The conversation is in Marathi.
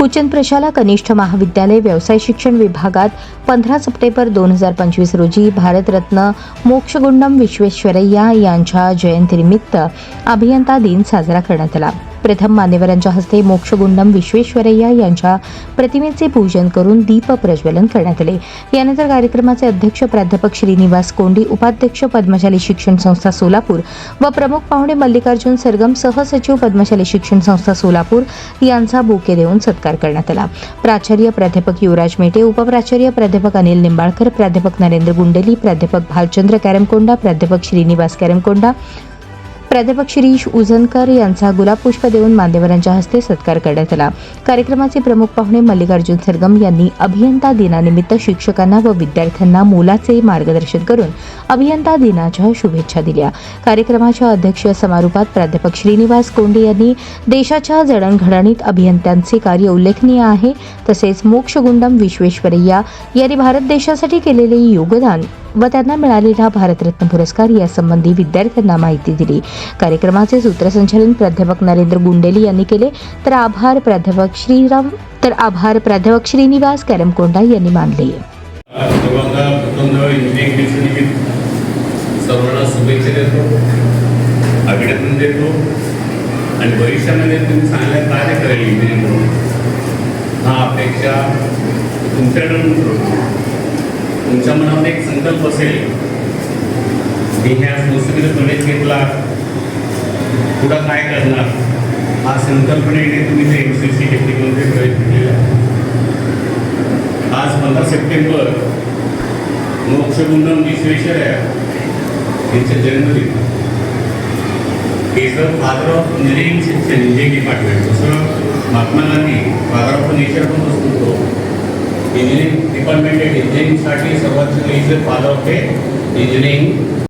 कुचन प्रशाला कनिष्ठ महाविद्यालय व्यवसाय शिक्षण विभागात पंधरा सप्टेंबर दोन हजार पंचवीस रोजी भारतरत्न मोक्षगुंडम विश्वेश्वरय्या यांच्या जयंतीनिमित्त अभियंता दिन साजरा करण्यात आला. प्रथम मान्यवरांच्या हस्ते मोक्षगुंडम विश्वेश्वरय्या यांच्या प्रतिमेचे पूजन करून दीप प्रज्वलन करण्यात आले. यानंतर कार्यक्रमाचे अध्यक्ष प्राध्यापक श्रीनिवास कोंडी उपाध्यक्ष पद्मशाली शिक्षण संस्था सोलापूर व प्रमुख पाहुणे मल्लिकार्जुन सरगम सहसचिव पद्मशाली शिक्षण संस्था सोलापूर यांचा बुके देऊन सत्कार करण्यात आला. प्राचार्य प्राध्यापक युवराज मेटे उपप्राचार्य प्राध्यापक अनिल निंबाळकर प्राध्यापक नरेंद्र गुंडेली प्राध्यापक भालचंद्र कॅरमकोंडा प्राध्यापक श्रीनिवास कॅरमकोंडा प्राध्यापक शिरीष उजनकर यांचा गुलाबपुष्प देऊन मान्यवरांच्या हस्ते सत्कार करण्यात आला. कार्यक्रमाचे प्रमुख पाहुणे मल्लिकार्जुन सरगम यांनी अभियंता दिनानिमित्त शिक्षकांना व विद्यार्थ्यांना मोलाचे मार्गदर्शन करून अभियंता दिनाच्या शुभेच्छा दिल्या. कार्यक्रमाच्या अध्यक्ष समारोपात प्राध्यापक श्रीनिवास कोंडे यांनी देशाच्या जडणघडणीत अभियंत्यांचे कार्य उल्लेखनीय आहे. तसेच मोक्षगुंडम विश्वेश्वरय्या यांनी भारत देशासाठी केलेले योगदान व त्यांना मिळालेला भारतरत्न पुरस्कार यासंबंधी विद्यार्थ्यांना माहिती दिली. कार्यक्रमाचे सूत्रसंचालन प्राध्यापक नरेंद्र गुंडेली यांनी केले. तर आभार प्राध्यापक श्रीराम तर आभार प्राध्यापक श्रीनिवास कॅरमकोंडा यांनी मानले. सर्वांना शुभेच्छा देतो अभिनंदन देतो आणि भविष्यामध्ये तुम्ही चांगल्या कार्य करेल इंजिनिअरिंग म्हणून. हा अपेक्षा तुमच्याकडून करतो. तुमच्या मनात एक संकल्प असेल मी ह्या संस्थेमध्ये प्रवेश घेतला पुढं काय करणार? हा संकल्पनेने तुम्ही ते एम सी सी टेक्निकमध्ये प्रवेश घेतलेला आज पंधरा सप्टेंबर मोक्षगुंडम विश्वेश्वरया यांचा जन्मदिन. Is the father of engineering section engineering department जसं Mahatma Gandhi father of nature पण असतो इंजिनिअरिंग डिपार्टमेंट इंजिनिअरिंगसाठी सर्वात is the father of a engineering